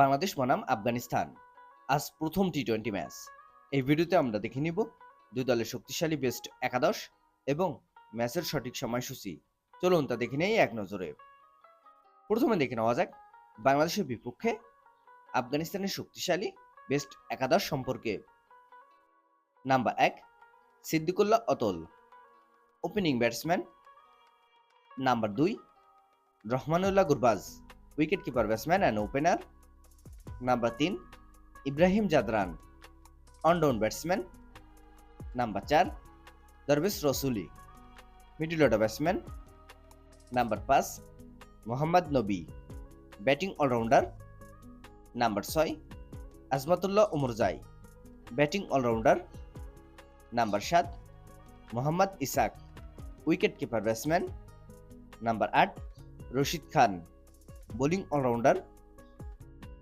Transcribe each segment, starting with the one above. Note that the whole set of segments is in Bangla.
বাংলাদেশ বনাম আফগানিস্তান। আজ প্রথম টি টোয়েন্টি ম্যাচ এই ভিডিওতে আমরা দেখে নিব দুই দলের শক্তিশালী বেস্ট একাদশ এবং ম্যাচের সঠিক সময়সূচি। চলুন তা দেখে নেই এক নজরে। প্রথমে দেখে নেওয়া যাক বাংলাদেশের বিপক্ষে আফগানিস্তানের শক্তিশালী বেস্ট একাদশ সম্পর্কে। নাম্বার এক, সিদ্দিকুল্লাহ অতল ওপেনিং ব্যাটসম্যান নাম্বার দুই, Rahmanullah Gurbaz wicket keeper batsman and opener number তিন Ibrahim Zadran one down batsman number চার Darwish Rasuli middle order batsman number পাঁচ Mohammad Nabi batting allrounder number ছয় Azmatullah Omarzai batting allrounder number সাত Mohammad Ishaq wicket keeper batsman number আট Rashid Khan bowling allrounder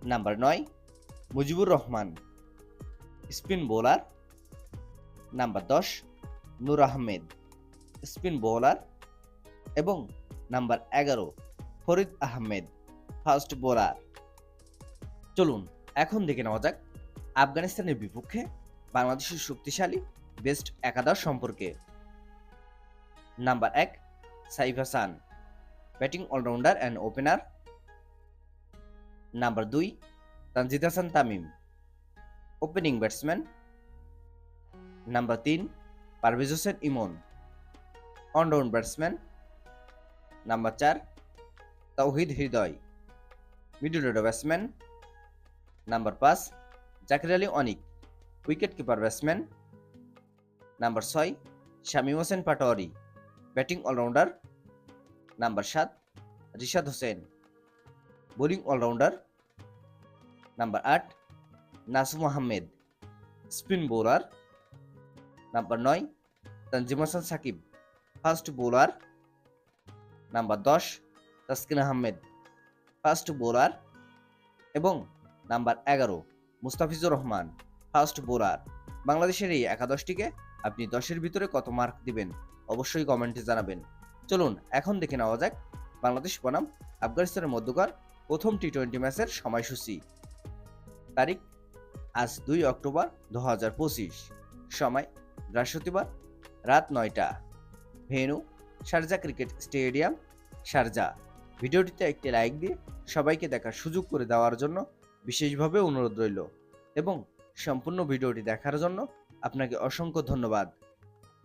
number নয়, Mujibur Rahman, spin bowler. Number দশ, নূর আহমেদ, স্পিন বোলার। এবং নাম্বার এগারো, ফরিদ আহমেদ, ফাস্ট বোলার। চলুন, এখন দেখে নেওয়া যাক আফগানিস্তানের বিপক্ষে বাংলাদেশের শক্তিশালী বেস্ট একাদশ সম্পর্কে। নাম্বার এক, Saif Hasan, batting allrounder and opener number দুই Tanzid Hasan Tamim opening batsman number তিন Parvez Hossain Emon allround batsman number চার Towhid Hridoy middle order batsman number পাঁচ Jaker Ali Anik wicket keeper batsman number ছয় Shamim Hossain Patwari batting allrounder number সাত Rishad Hossain bowling allrounder number আট Nasum Ahmed spin bowler number নয় Tanzim Hasan Sakib fast bowler number দশ তাসকিন আহমেদ ফাস্ট বোলার এবং নাম্বার এগারো, মুস্তাফিজুর রহমান ফাস্ট বোলার বাংলাদেশের এই একাদশটিকে আপনি দশের ভিতরে কত মার্ক দিবেন? অবশ্যই কমেন্টে জানাবেন। চলুন, এখন দেখে নেওয়া যাক বাংলাদেশ বনাম আফগানিস্তানের মধ্যকার প্রথম টি টোয়েন্টি ম্যাচের সময়সূচি। তারিখ আজ দুই অক্টোবর দু হাজার পঁচিশ। সময় বৃহস্পতিবার রাত নয়টা। Venue Sharjah cricket stadium Sharjah ভিডিওটিতে একটি লাইক দিয়ে সবাইকে দেখার সুযোগ করে দেওয়ার জন্য বিশেষভাবে অনুরোধ রইল এবং সম্পূর্ণ ভিডিওটি দেখার জন্য আপনাকে অসংখ্য ধন্যবাদ।